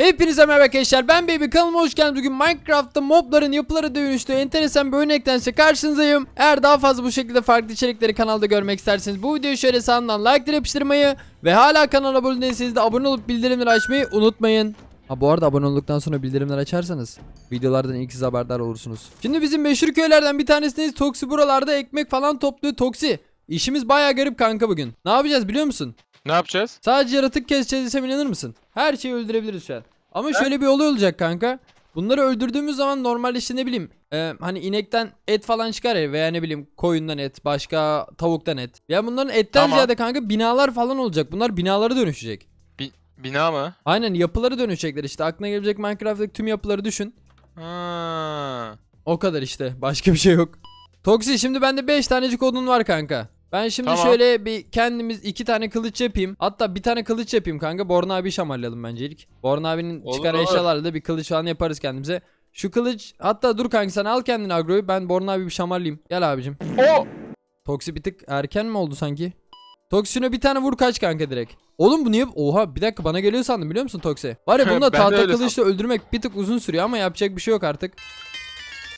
Hepinize merhaba arkadaşlar ben Baby kanalıma hoş geldiniz. Bugün Minecraft'ta mobların yapılara dönüştüğü enteresan bir oyun eklense karşınızdayım. Eğer daha fazla bu şekilde farklı içerikleri kanalda görmek isterseniz bu videoyu şöyle sağından like yapıştırmayı ve hala kanala abone değilseniz de abone olup bildirimleri açmayı unutmayın. Ha bu arada abone olduktan sonra bildirimleri açarsanız videolardan ilk siz haberdar olursunuz. Şimdi bizim meşhur köylerden bir tanesindeyiz. Toksi buralarda ekmek falan topluyor. Toksi İşimiz baya garip kanka bugün. Ne yapacağız biliyor musun? Ne yapacağız? Sadece yaratık keseceğiz desem inanır mısın? Her şeyi öldürebiliriz şu an. Ama şöyle bir olay olacak kanka. Bunları öldürdüğümüz zaman normalde işte ne bileyim e, hani inekten et falan çıkar ya veya ne bileyim koyundan et başka tavuktan et. Ya bunların etten Tamam. ziyade kanka binalar falan olacak. Bunlar binalara dönüşecek. Bi- bina mı? Aynen yapıları dönüşecekler işte aklına gelecek Minecraft'taki tüm yapıları düşün. Ha. O kadar işte başka bir şey yok. Toksi şimdi bende 5 tanecik odun var kanka. Ben şimdi Tamam. şöyle bir kendimiz iki tane kılıç yapayım. Hatta bir tane kılıç yapayım kanka. Borna abi şamarlayalım bence ilk. Borna abinin Olur, çıkar olur. eşyalarla da bir kılıç falan yaparız kendimize. Şu kılıç hatta dur kanka sen al kendini agroyu ben Borna abi bir şamarlayayım. Gel abicim. O Toksi bir tık erken mi oldu sanki? Toksi şuna bir tane vur kaç kanka direkt. Oğlum bu niye? Oha bir dakika bana geliyor sandım biliyor musun Toksi? Var ya bunu da de tahta öyle kılıçla öldürmek bir tık uzun sürüyor ama yapacak bir şey yok artık.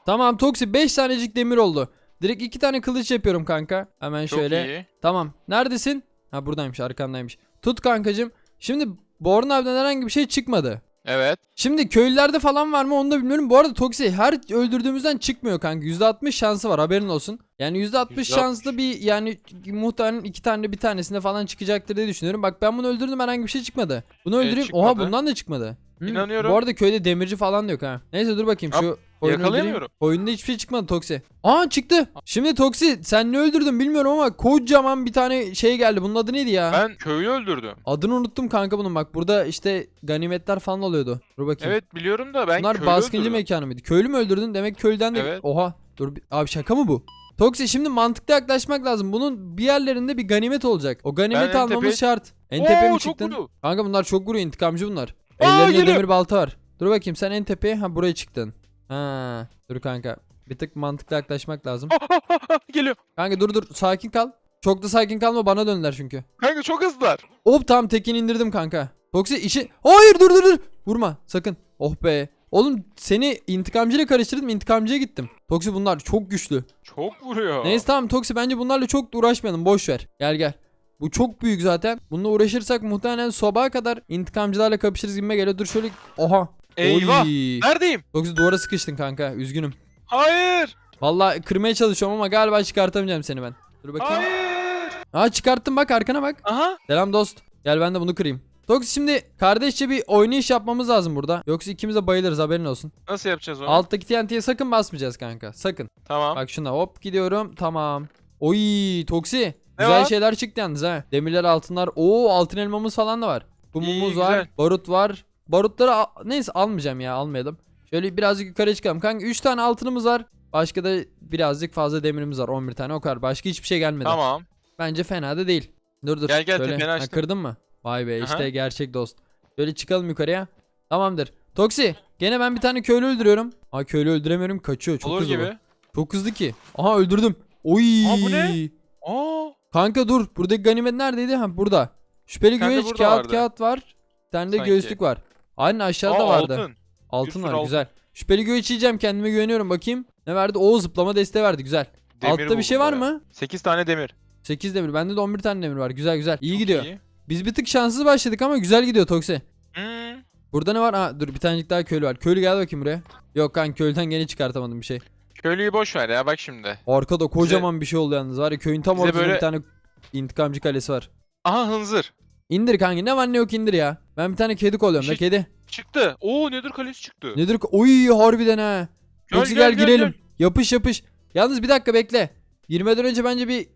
Tamam Toksi 5 tanecik demir oldu. Direkt 2 tane kılıç yapıyorum kanka. Hemen çok şöyle. iyi. Tamam. Neredesin? Ha buradaymış arkandaymış. Tut kankacım. Şimdi Born abiden herhangi bir şey çıkmadı. Evet. Şimdi köylülerde falan var mı onu da bilmiyorum. Bu arada Toksi her öldürdüğümüzden çıkmıyor kanka. %60 şansı var haberin olsun. Yani %60 %60. şanslı bir yani muhtemelen iki tane bir tanesinde falan çıkacaktır diye düşünüyorum. Bak ben bunu öldürdüm herhangi bir şey çıkmadı. Bunu Evet, öldüreyim. Oha çıkmadı. bundan da çıkmadı. Hı, İnanıyorum. Bu arada köyde demirci falan da yok ha. Neyse dur bakayım şu Hop, öldüreyim. yakalayamıyorum. Oyunda hiçbir şey çıkmadı Toksi. Aa çıktı. Şimdi Toksi sen ne öldürdün bilmiyorum ama kocaman bir tane şey geldi. Bunun adı neydi ya? Ben köyü öldürdüm. Adını unuttum kanka bunun bak. Burada işte ganimetler falan oluyordu. Dur bakayım. Evet biliyorum da ben Bunlar köyü baskıncı öldürdüm. mekanı mıydı? Köylü mü öldürdün? Demek köylüden de... Evet. Oha. Dur bir- abi şaka mı bu? Toksi şimdi mantıklı yaklaşmak lazım. Bunun bir yerlerinde bir ganimet olacak. O Ben en almamız tepeye- şart. En tepeye mi çok çıktın? vurdu. Kanka bunlar çok vuruyor intikamcı bunlar. Aa, Ellerinde geliyor. demir balta var. Dur bakayım sen en tepeye ha buraya çıktın. Ha dur kanka. Bir tık mantıklı yaklaşmak lazım. Geliyor. Kanka dur dur sakin kal. Çok da sakin kalma bana döndüler çünkü. Kanka çok hızlılar. Hop tamam tekini indirdim kanka. Toksi işi... Hayır dur dur dur. Vurma sakın. Oh be. Oğlum seni intikamcıyla karıştırdım intikamcıya gittim. Toksi bunlar çok güçlü. Çok vuruyor. Neyse tamam Toksi bence bunlarla çok da uğraşmayalım boş ver. Gel gel. Bu çok büyük zaten. Bununla uğraşırsak muhtemelen sabaha kadar intikamcılarla kapışırız gibime geliyor. Dur şöyle. Oha. Eyvah. Oy. Neredeyim? Toksi duvara sıkıştın kanka. Üzgünüm. Hayır. Vallahi kırmaya çalışıyorum ama galiba çıkartamayacağım seni ben. Dur bakayım. Hayır. Aa çıkarttım bak arkana bak. Aha. Selam dost. Gel ben de bunu kırayım. Toksi şimdi kardeşçe bir oynayış yapmamız lazım burada. Yoksa ikimiz de bayılırız haberin olsun. Nasıl yapacağız onu? Alttaki TNT'ye sakın basmayacağız kanka. Sakın. Tamam. Bak şuna hop gidiyorum. Tamam. Oy Toksi. Ne Güzel var? şeyler çıktı yalnız ha. Demirler altınlar. Oo altın elmamız falan da var. Kumumuz İyi, var. Barut var. Barutları al- neyse almayacağım ya almayalım. Şöyle birazcık yukarı çıkalım. Kanka 3 tane altınımız var. Başka da birazcık fazla demirimiz var. 11 tane o kadar. Başka hiçbir şey gelmedi. Tamam. Bence fena da değil. Dur dur. Gel, gel, Şöyle. tepeni Ha, açtım. kırdın mı? Vay be işte Aha. gerçek dost. Şöyle çıkalım yukarıya. Tamamdır. Toksi gene ben bir tane köylü öldürüyorum. Aa köylü öldüremiyorum kaçıyor çok Olur hızlı gibi. bu. Çok hızlı ki. Aha öldürdüm. Oy. Aa, bu ne? Aa. Kanka dur buradaki ganimet neredeydi? Ha burada. Şüpheli Kanka güveç burada kağıt vardı. kağıt var. Bir tane de Sanki. göğüslük var. Aynen aşağıda Aa, vardı. altın. Altın sürü var altın. güzel. Şüpheli güveç yiyeceğim kendime güveniyorum bakayım. Ne verdi? Oo zıplama desteği verdi güzel. Demir Altta bir şey var baya. mı? 8 tane demir. 8 demir. Bende de 11 tane demir var. Güzel güzel. İyi Çok gidiyor. iyi. Biz bir tık şanssız başladık ama güzel gidiyor Toksi. Hmm. Burada ne var? Aa dur bir tanecik daha köylü var. Köylü gel bakayım buraya. Yok kanka köylüden gene çıkartamadım bir şey. Köylüyü boş ver ya bak şimdi. Arkada kocaman bir şey oldu yalnız var ya köyün tam bize ortasında böyle- bir tane intikamcı kalesi var. Aha hınzır. İndir kanka ne var ne yok indir ya. Ben bir tane kedi koyuyorum da Şey- kedi. Çıktı. Oo nedir kalesi çıktı. Nedir? Oy harbiden ha. Gel, gel, gel, gel, girelim. Yapış yapış. Yalnız bir dakika bekle. Girmeden önce bence bir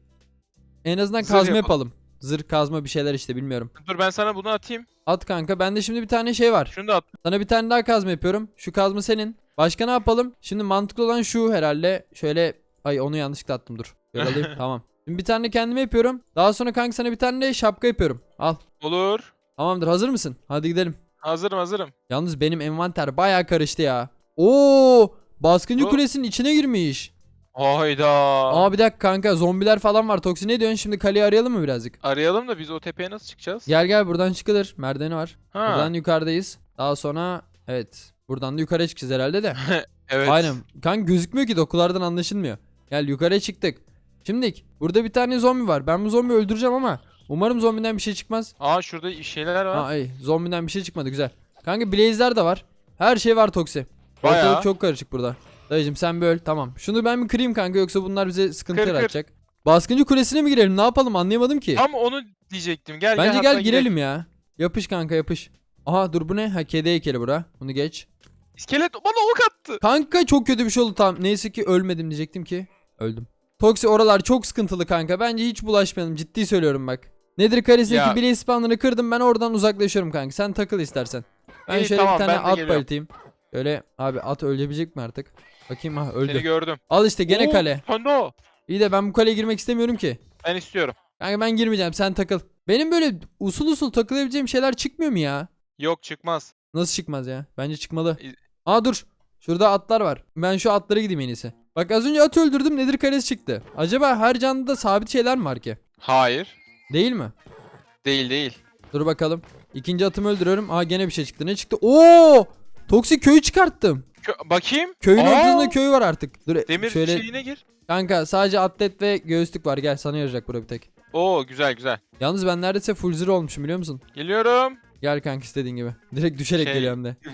en azından Zırh kazma yapalım. yapalım. Zırh kazma bir şeyler işte bilmiyorum. Dur ben sana bunu atayım. At kanka. Bende şimdi bir tane şey var. Şunu da at. Sana bir tane daha kazma yapıyorum. Şu kazma senin. Başka ne yapalım? Şimdi mantıklı olan şu herhalde. Şöyle ay onu yanlışlıkla attım dur. Şöyle alayım. tamam. Şimdi bir tane kendime yapıyorum. Daha sonra kanka sana bir tane de şapka yapıyorum. Al. Olur. Tamamdır. Hazır mısın? Hadi gidelim. Hazırım hazırım. Yalnız benim envanter bayağı karıştı ya. Oo! Baskıncı Bu- kulesinin içine girmiş. Hayda. Aa bir dakika kanka zombiler falan var. Toksi ne diyorsun? Şimdi kaleyi arayalım mı birazcık? Arayalım da biz o tepeye nasıl çıkacağız? Gel gel buradan çıkılır. Merdiveni var. Ha. Buradan yukarıdayız. Daha sonra evet. Buradan da yukarı çıkacağız herhalde de. Evet. Aynen. Kanka gözükmüyor ki dokulardan anlaşılmıyor. Gel yukarıya çıktık. Şimdilik burada bir tane zombi var. Ben bu zombiyi öldüreceğim ama umarım zombiden bir şey çıkmaz. Aa şurada şeyler var. Ha iyi. Zombiden bir şey çıkmadı güzel. Kanka blaze'ler de var. Her şey var Toksi. Bayağı. Ortalık çok karışık burada. Dayıcım sen bir öl tamam. Şunu ben bir kırayım kanka yoksa bunlar bize sıkıntı Kır, kır. yaratacak. Baskıncı kulesine mi girelim ne yapalım anlayamadım ki. Tam onu diyecektim. Gel Bence gel. gel girelim ya. Yapış kanka yapış. Aha dur bu ne? Ha kedi heykeli bura. Bunu geç. İskelet bana ok attı. Kanka çok kötü bir şey oldu tam. Neyse ki ölmedim diyecektim ki. Öldüm. Toksi oralar çok sıkıntılı kanka. Bence hiç bulaşmayalım. Ciddi söylüyorum bak. Nedir karesindeki bile spawnları kırdım. Ben oradan uzaklaşıyorum kanka. Sen takıl istersen. Ben İyi, şöyle tamam, bir tane at bayıltayım. Öyle abi at ölebilecek mi artık? Bakayım ha öldü. Seni gördüm. Al işte gene Oo, kale. Sen de o. İyi de ben bu kaleye girmek istemiyorum ki. Ben istiyorum. Kanka ben girmeyeceğim sen takıl. Benim böyle usul usul takılabileceğim şeyler çıkmıyor mu ya? Yok çıkmaz. Nasıl çıkmaz ya? Bence çıkmalı. Aa dur. Şurada atlar var. Ben şu atlara gideyim en iyisi. Bak az önce at öldürdüm nedir karesi çıktı. Acaba her canlıda sabit şeyler mi var ki? Hayır. Değil mi? Değil değil. Dur bakalım. İkinci atımı öldürüyorum. Aa gene bir şey çıktı. Ne çıktı? Oo! Toksik köyü çıkarttım. Kö- bakayım. Köyün Aa! ortasında köy var artık. Dur Demir şöyle. şeyine gir. Kanka sadece atlet ve göğüslük var. Gel sana yarayacak bura bir tek. Oo güzel güzel. Yalnız ben neredeyse full zero olmuşum biliyor musun? Geliyorum. Gel kanka istediğin gibi. Direkt düşerek Şey- geliyorum de.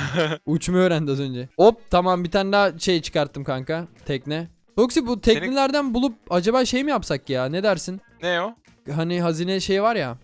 Uçmayı öğrendi az önce. Hop tamam bir tane daha şey çıkarttım kanka. Tekne. Toksi bu teknelerden bulup acaba şey mi yapsak ya? Ne dersin? ne o? Hani hazine şey var ya.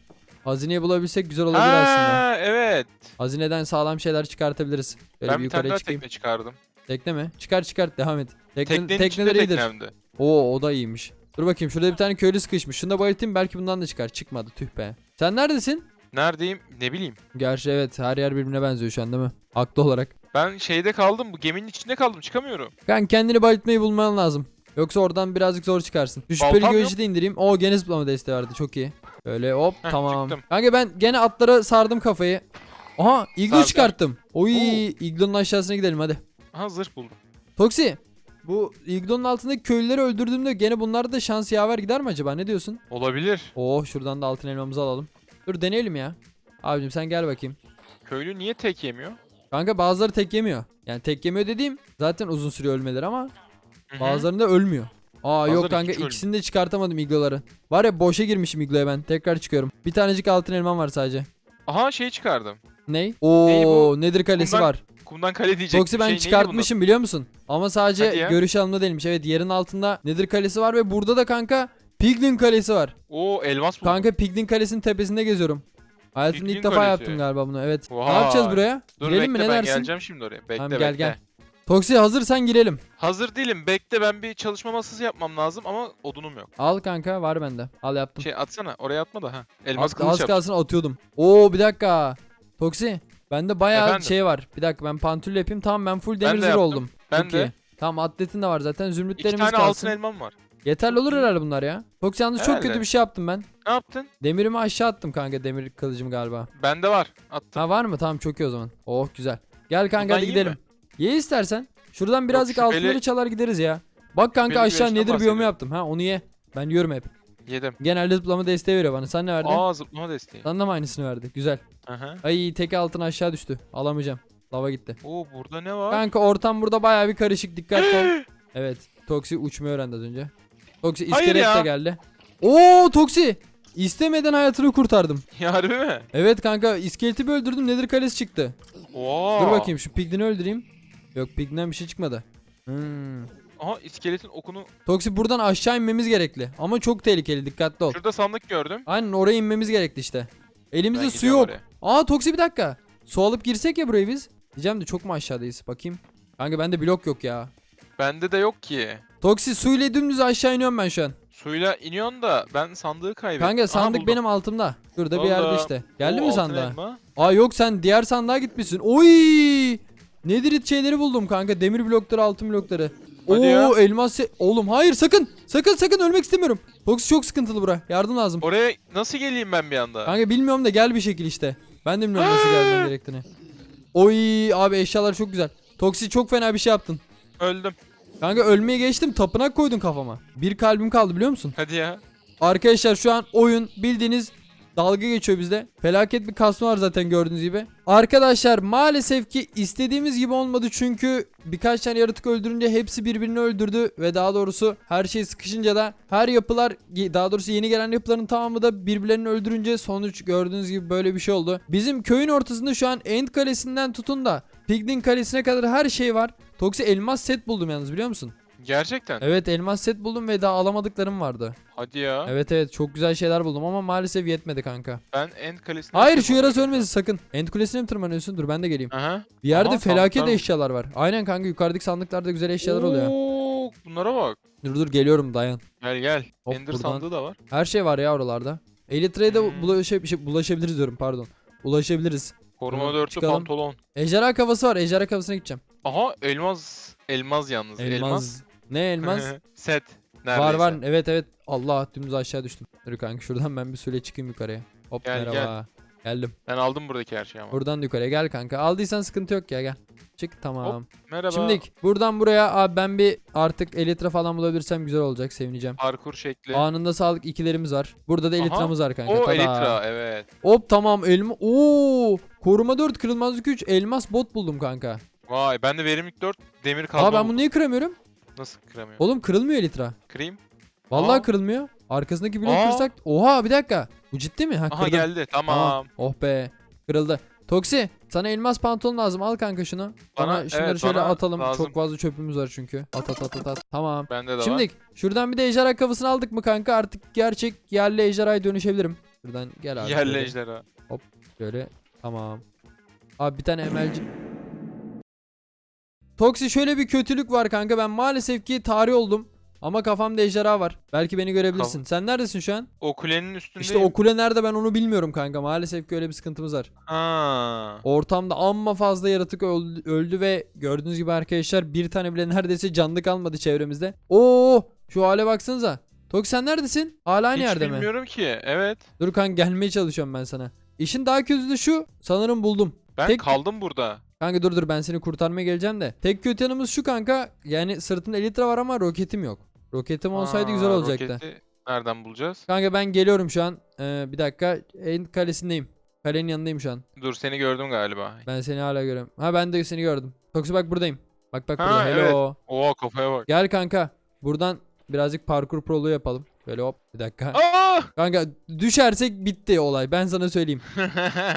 Hazineyi bulabilsek güzel olabilir aslında. Aa, evet. Hazineden sağlam şeyler çıkartabiliriz. Böyle ben bir bir tane daha çıkayım. tekne çıkardım. Tekne mi? Çıkar çıkart devam et. Tekne, Teknenin tekneler içinde iyidir. teknemdi. Oo o da iyiymiş. Dur bakayım şurada bir tane köylü sıkışmış. Şunu da bayıltayım belki bundan da çıkar. Çıkmadı tüh be. Sen neredesin? Neredeyim ne bileyim. Gerçi evet her yer birbirine benziyor şu an değil mi? Haklı olarak. Ben şeyde kaldım bu geminin içinde kaldım çıkamıyorum. Kanka kendini bayıltmayı bulman lazım. Yoksa oradan birazcık zor çıkarsın. Şu şüpheli Baltam yok. de indireyim. O gene zıplama desteği vardı çok iyi. Böyle hop Heh, tamam. çıktım. Kanka ben gene atlara sardım kafayı. Aha iglo Sar, sar. çıkarttım. Oy Oo. iglonun aşağısına gidelim hadi. Aha zırh buldum. Toksi bu iglonun altındaki köylüleri öldürdüğümde gene bunlarda da şans yaver gider mi acaba ne diyorsun? Olabilir. Oh şuradan da altın elmamızı alalım. Dur deneyelim ya. Abicim sen gel bakayım. Köylü niye tek yemiyor? Kanka bazıları tek yemiyor. Yani tek yemiyor dediğim zaten uzun sürüyor ölmeleri ama Hı hı. bazılarında ölmüyor. Aa yok Bazıları kanka hiç ölmüyor. ikisini de çıkartamadım igloları. Var ya boşa girmişim igloya ben. Tekrar çıkıyorum. Bir tanecik altın elmam var sadece. Aha şey çıkardım. Ney? Neyi Oo bu? nedir kalesi Bundan var. Kumdan kale diyecektim. Toksi ben şey, çıkartmışım biliyor musun? Ama sadece ya. görüş alanında değilmiş. Evet yerin altında nedir kalesi var ve burada da kanka Piglin kalesi var. Oo elmas buldum. Kanka Piglin kalesinin tepesinde geziyorum. Hayatımda ilk Piglin defa Kalesi. yaptım galiba bunu. Evet. Ne Vay. yapacağız buraya? Dur girelim mi bekle ne ben dersin? geleceğim şimdi oraya. Bekle Tamam, bekle. gel, gel. Toksi hazırsan girelim. Hazır değilim. Bekle ben bir çalışma masası yapmam lazım ama odunum yok. Al kanka var bende. Al yaptım. Şey atsana oraya atma da ha. Elmas Az, kılıç az yap. kalsın atıyordum. Oo bir dakika. Toksi. Bende bayağı Efendim? şey var. Bir dakika ben pantül yapayım. Tamam ben full demir de zırh yaptım. oldum. Ben Çok de. Tamam atletin de var zaten. İki Zümrütlerimiz tane kalsın. altın elmam var. Yeterli olur herhalde bunlar ya. Toksi yalnız çok Herhalde. kötü bir şey yaptım ben. Ne yaptın? Demirimi aşağı attım kanka demir kılıcım galiba. Bende var. Attım. Ha var mı? Tamam çok iyi o zaman. Oh güzel. Gel kanka hadi yiyeyim gidelim. Ye istersen. Şuradan birazcık şüpheli- altınları çalar gideriz ya. Bak kanka şüpheli aşağı nedir biyomu bahsediyorum. yaptım. Ha onu ye. Ben yiyorum hep. Yedim. Genelde zıplama desteği veriyor bana. Sen ne verdin? Aa zıplama desteği. Sana da mı aynısını verdi? Güzel. Aha. Ay tek altın aşağı düştü. Alamayacağım. Lava gitti. Oo burada ne var? Kanka ortam burada baya bir karışık. Dikkatli ol. Evet. Toksi uçmayı öğrendi az önce. Toksi Hayır iskelet ya. de geldi. Oo Toksi. İstemeden hayatını kurtardım. Ya harbi mi? Evet kanka iskeleti bir öldürdüm. Nedir kalesi çıktı. Oo. Dur bakayım şu piglini öldüreyim. Yok piglinden bir şey çıkmadı. Hmm. Aha iskeletin okunu. Toksi buradan aşağı inmemiz gerekli. Ama çok tehlikeli dikkatli ol. Şurada sandık gördüm. Aynen oraya inmemiz gerekli işte. Elimizde Ben su yok. oraya. Aa Toksi bir dakika. Su alıp girsek ya buraya biz. Diyeceğim de çok mu aşağıdayız bakayım. Kanka bende blok yok ya. Bende de yok ki. Toksi suyla dümdüz aşağı iniyorum ben şu an. Suyla iniyorsun da ben sandığı kaybettim. Kanka Aha, sandık buldum. benim altımda. Şurada bir yerde işte. Geldi Oo, mi sandığa? elma. Aa yok sen diğer sandığa gitmişsin. Oy! Nedir şeyleri buldum kanka. Demir blokları, altın blokları. Hadi Oo ya. elmas Oğlum hayır sakın. Sakın sakın ölmek istemiyorum. Toksi çok sıkıntılı bura. Yardım lazım. Oraya nasıl geleyim ben bir anda? Kanka bilmiyorum da gel bir şekil işte. Ben de bilmiyorum nasıl gelmem gerektiğini. Oy abi eşyalar çok güzel. Toksi çok fena bir şey yaptın. Öldüm. Kanka ölmeye geçtim tapınak koydun kafama. Bir kalbim kaldı biliyor musun? Hadi ya. Arkadaşlar şu an oyun bildiğiniz dalga geçiyor bizde. Felaket bir kasma var zaten gördüğünüz gibi. Arkadaşlar maalesef ki istediğimiz gibi olmadı çünkü birkaç tane yaratık öldürünce hepsi birbirini öldürdü ve daha doğrusu her şey sıkışınca da her yapılar daha doğrusu yeni gelen yapıların tamamı da birbirlerini öldürünce sonuç gördüğünüz gibi böyle bir şey oldu. Bizim köyün ortasında şu an End Kalesi'nden tutun da Piglin Kalesi'ne kadar her şey var. Toksi elmas set buldum yalnız biliyor musun? Gerçekten. Evet elmas set buldum ve daha alamadıklarım vardı. Hadi ya. Evet evet çok güzel şeyler buldum ama maalesef yetmedi kanka. Ben end kalesine Hayır şu tırmanıyorum yara ya. ölmesin sakın. End kulesine mi tırmanıyorsun? Dur ben de geleyim. Aha. Bir yerde Aha, felaket sandıklar- eşyalar var. Aynen kanka yukarıdaki sandıklarda güzel eşyalar oluyor. Oo, bunlara bak. Dur dur geliyorum dayan. Gel gel. Hop, Ender buradan. sandığı da var. Her şey var ya oralarda. Elytra'ya da Hmm. bulaşa- şey, bulaşabiliriz diyorum pardon. Ulaşabiliriz. Koruma dörtlü pantolon. Ejderha kafası var. Ejderha kafasına gideceğim. Aha elmas. Elmas yalnız. Elmas. Ne elmas? Set. var Neredeyse. var. Evet evet. Allah dümdüz aşağı düştüm. Dur kanka şuradan ben bir süre çıkayım yukarıya. Hop Gel, merhaba. Geldim. Ben aldım buradaki her şeyi ama. Buradan da yukarıya gel kanka. Aldıysan sıkıntı yok ya gel. Çık tamam. Merhaba. Şimdi buradan buraya abi ben bir artık elitra falan bulabilirsem güzel olacak sevineceğim. Parkur şekli. Anında sağlık ikilerimiz var. Burada da Aha. elitramız var kanka. o elitra evet. Hop tamam elma. Oo! Koruma 4 kırılmazlık 3 elmas bot buldum kanka. Vay ben de verimlilik 4 demir kazma Aa ben bunu niye kıramıyorum? Nasıl kıramıyorum? Oğlum kırılmıyor elitra. Kırayım. Vallahi Aa. kırılmıyor. Arkasındaki bloğu Aa. kırsak. Oha bir dakika. Bu ciddi mi? Ha Aha kırdım. geldi tamam. Oh be. Kırıldı. Toksi sana elmas pantolon lazım al kanka şunu. Bana- Bana şunları evet, şöyle bana atalım. lazım. Çok fazla çöpümüz var çünkü. At at at at at. Tamam. Bende de var. Şimdi şuradan bir de ejderha kafasını aldık mı kanka artık gerçek yerli ejderhaya dönüşebilirim. Şuradan gel abi. Yerli şöyle. ejderha. Şöyle tamam. Abi bir tane emelci. Toksi şöyle bir kötülük var kanka ben maalesef ki tarih oldum. Ama kafamda ejderha var. Belki beni görebilirsin. Sen neredesin şu an? O kulenin üstündeyim. İşte o kule nerede ben onu bilmiyorum kanka. Maalesef ki öyle bir sıkıntımız var. Ha. Ortamda amma fazla yaratık öldü, öldü ve gördüğünüz gibi arkadaşlar bir tane bile neredeyse canlı kalmadı çevremizde. Oo şu hale baksanıza. Tok sen neredesin? Hala aynı Hiç yerde mi? bilmiyorum ki. Evet. Dur kanka gelmeye çalışıyorum ben sana. İşin daha kötüsü de şu. Sanırım buldum. Ben Tek- kaldım burada. Kanka dur dur ben seni kurtarmaya geleceğim de. Tek kötü yanımız şu kanka. Yani sırtımda elitra var ama roketim yok. Roketim olsaydı Aa, güzel olacaktı. Roketi nereden bulacağız? Kanka ben geliyorum şu an. Ee, bir dakika. En kalesindeyim. Kalenin yanındayım şu an. Dur seni gördüm galiba. Ben seni hala görüyorum. Ha ben de seni gördüm. Toksi bak buradayım. Bak bak Ha, burada. Hello. Oo kafaya bak. Gel kanka. Buradan birazcık parkur proluğu yapalım. Böyle hop bir dakika. Aa! Kanka düşersek bitti olay. Ben sana söyleyeyim.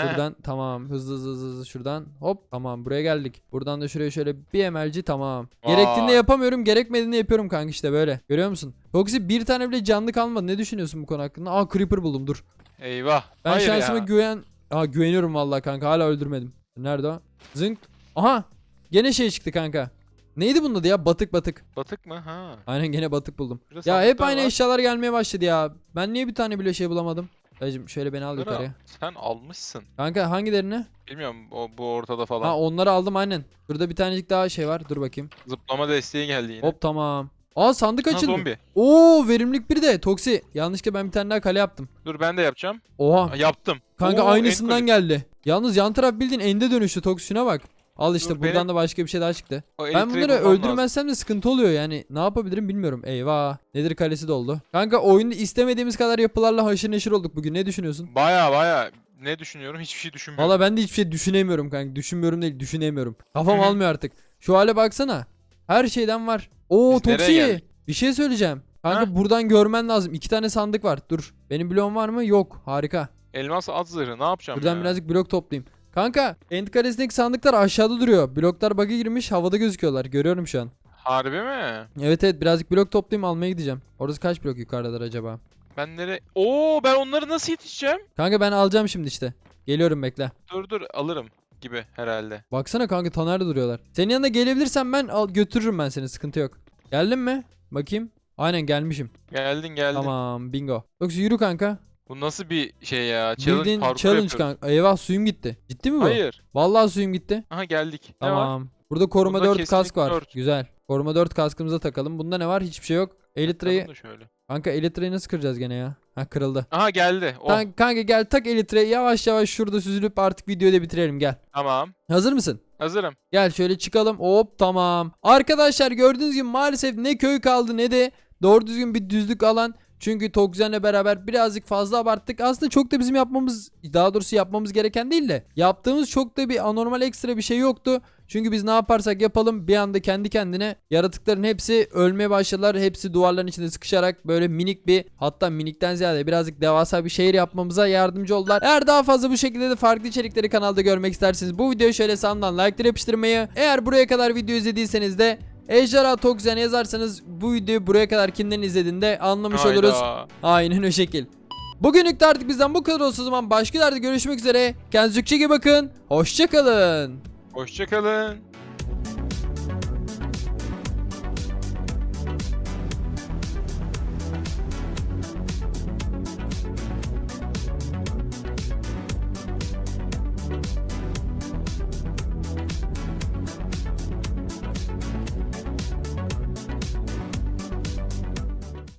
Buradan tamam hızlı hızlı hızlı, hızlı şuradan hop tamam buraya geldik. Buradan da şuraya şöyle bir emelci tamam. Gerektiğinde Vay. yapamıyorum gerekmediğinde yapıyorum kanka işte böyle. Görüyor musun? Toksi bir tane bile canlı kalmadı. Ne düşünüyorsun bu konu hakkında? Aa creeper buldum dur. Eyvah. Ben Hayır şansıma ya. güven... Aa güveniyorum vallahi kanka hala öldürmedim. Nerede o? Zınk. Aha gene şey çıktı kanka. Neydi bunun adı ya? Batık batık. Batık mı? Ha. Aynen gene batık buldum. Burada Ya hep aynı var. eşyalar gelmeye başladı ya. Ben niye bir tane bile şey bulamadım? Dayıcım şöyle beni al Bunları yukarıya. Sen almışsın. Kanka hangilerini? Bilmiyorum o, bu ortada falan. Ha onları aldım aynen. Burada bir tanecik daha şey var. Dur bakayım. Zıplama desteği geldi yine. Hop tamam. Aa sandık Ha, açıldı. zombi. Oo verimlilik bir de. Toksi. Yanlışlıkla ben bir tane daha kale yaptım. Dur ben de yapacağım. Oha. Ha, yaptım. Kanka Oo, aynısından geldi. Yalnız yan taraf bildiğin ende dönüştü. Toksi şuna bak. Al işte Dur, buradan benim- da başka bir şey daha çıktı. O Ben elektriği bunları bulmam lazım. öldürmezsem de sıkıntı oluyor yani. Ne yapabilirim bilmiyorum. Eyvah. Nedir kalesi doldu. Kanka oyunda istemediğimiz kadar yapılarla haşır neşir olduk bugün. Ne düşünüyorsun? Baya baya ne düşünüyorum hiçbir şey düşünmüyorum. Valla ben de hiçbir şey düşünemiyorum kanka. Düşünmüyorum değil düşünemiyorum. Kafam Hı hı. almıyor artık. Şu hale baksana. Her şeyden var. Oo Biz nereye Toksi. geldik? Bir şey söyleyeceğim. Kanka Ha? buradan görmen lazım. İki tane sandık var. Dur. Benim bloğum var mı? Yok. Harika. Elmas at zırhı ne yapacağım Buradan ya? birazcık blok toplayayım. Kanka end karesindeki sandıklar aşağıda duruyor. Bloklar bug'a girmiş havada gözüküyorlar. Görüyorum şu an. Harbi mi? Evet evet birazcık blok toplayayım almaya gideceğim. Orası kaç blok yukarıdadır acaba? Ben nereye? Oo ben onları nasıl yetişeceğim? Kanka ben alacağım şimdi işte. Geliyorum bekle. Dur dur alırım gibi herhalde. Baksana kanka Taner'de duruyorlar. Senin yanına gelebilirsen ben al, götürürüm ben seni sıkıntı yok. Geldin mi? Bakayım. Aynen gelmişim. Geldin geldin. Tamam bingo. Yoksa yürü kanka. Bu nasıl bir şey ya? Challenge Bildiğin parkur challenge yapıyoruz. kanka. Eyvah suyum gitti. Ciddi mi bu? Hayır. Vallahi suyum gitti. Aha geldik. Ne var? Tamam. Burada koruma Bunda 4 kask kesinlikle var. dört. Güzel. Koruma 4 kaskımıza takalım. Bunda ne var? Hiçbir şey yok. Elitra'yı Bakalım da şöyle. Kanka elitreyi nasıl kıracağız gene ya? Ha kırıldı. Aha geldi. Oh, Kanka, kanka gel tak elitreyi yavaş yavaş şurada süzülüp artık videoyu da bitirelim gel. tamam. Hazır mısın? Hazırım. Gel şöyle çıkalım. Hop tamam. Arkadaşlar gördüğünüz gibi maalesef ne köy kaldı ne de doğru düzgün bir düzlük alan. Çünkü Tokzen'le beraber birazcık fazla abarttık. Aslında çok da bizim yapmamız daha doğrusu yapmamız gereken değil de yaptığımız çok da bir anormal ekstra bir şey yoktu. Çünkü biz ne yaparsak yapalım bir anda kendi kendine yaratıkların hepsi ölmeye başladılar. Hepsi duvarların içinde sıkışarak böyle minik bir hatta minikten ziyade birazcık devasa bir şehir yapmamıza yardımcı oldular. Eğer daha fazla bu şekilde de farklı içerikleri kanalda görmek isterseniz bu videoyu şöyle sağından like yapıştırmayı. Eğer buraya kadar video izlediyseniz de Ejderha Tokzen yazarsanız bu videoyu buraya kadar kimlerin izlediğini de anlamış Hayda. oluruz. Aynen o şekil. Bugünlük de artık bizden bu kadar olsun o zaman başka yerde görüşmek üzere. Kendinize çok iyi bakın. Hoşçakalın. Hoşçakalın.